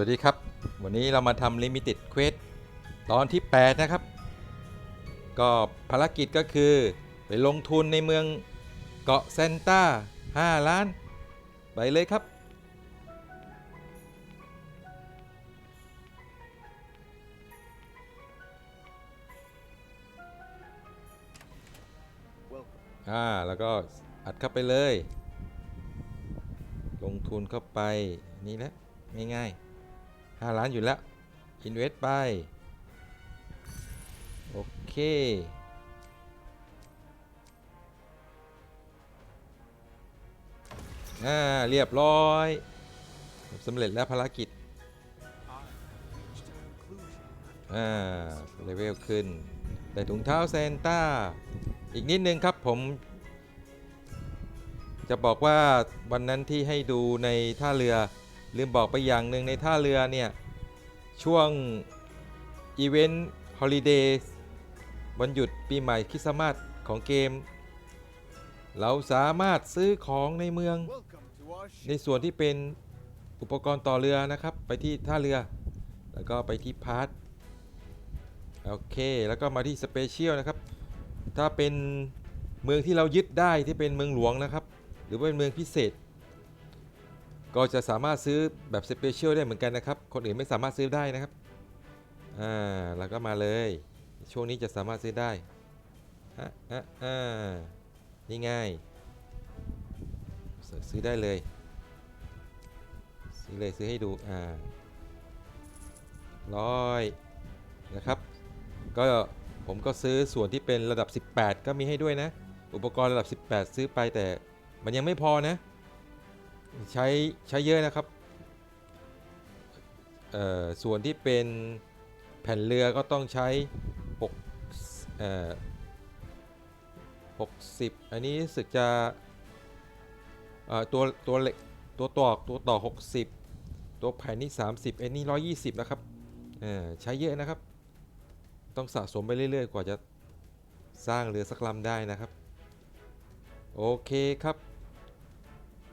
วัสดีครับ วันนี้เรามาทำ Limited Quest ตอนที่ 8 นะครับ ก็ภารกิจก็คือ ไปลงทุนในเมืองเกาะเซนต้า 5 ล้าน ไปเลยครับ อ่า แล้วก็อัดเข้าไปเลย ลงทุนเข้าไปนี่แหละง่ายๆ 5 ล้านอยู่แล้วอินเวสไป โอเค อ่า เรียบร้อยสำเร็จแล้วภารกิจ อ่า เลเวลขึ้นได้ถุงเท้าเซนต้า อีกนิดนึงครับผม จะบอกว่าวันนั้นที่ให้ดูในท่าเรือ ลืมบอกไปอย่างหนึ่งในท่าเรือเนี่ย ช่วงอีเวนต์ฮอลิเดย์วันหยุดปีใหม่คริสต์มาสของเกม เราสามารถซื้อของในเมือง ในส่วนที่เป็นอุปกรณ์ต่อเรือนะครับ ไปที่ท่าเรือ แล้วก็ไปที่พาร์ทโอเค แล้วก็มาที่สเปเชียลนะครับ ถ้าเป็นเมืองที่เรายึดได้ที่เป็นเมืองหลวงนะครับ หรือว่าเป็นเมืองพิเศษ ก็จะสามารถซื้อแบบสเปเชียลได้เหมือนกันนะครับ คนอื่นไม่สามารถซื้อได้นะครับ อ่า แล้วก็มาเลย ช่วงนี้จะสามารถซื้อได้อะอะอ่านี่ง่ายซื้อได้เลย ซื้อเลยซื้อให้ดู อ่าร้อยนะครับ ก็ผมก็ซื้อส่วนที่เป็นระดับ 18 ก็มีให้ด้วยนะ อุปกรณ์ระดับ 18 ซื้อไปแต่มันยังไม่พอนะ ใช้ใช้เยอะนะครับส่วนที่เป็นแผ่นเรือก็ต้องใช้6เอ่อ60 อันนี้รู้สึกจะตัวตัวเหล็กตัวตอกตัวต่อ 60 ตัวแผ่นนี่ 30 อันนี้ 120 นะครับใช้เยอะนะครับ ต้องสะสมไปเรื่อยๆ กว่าจะสร้างเรือสักลำได้นะครับ โอเคครับ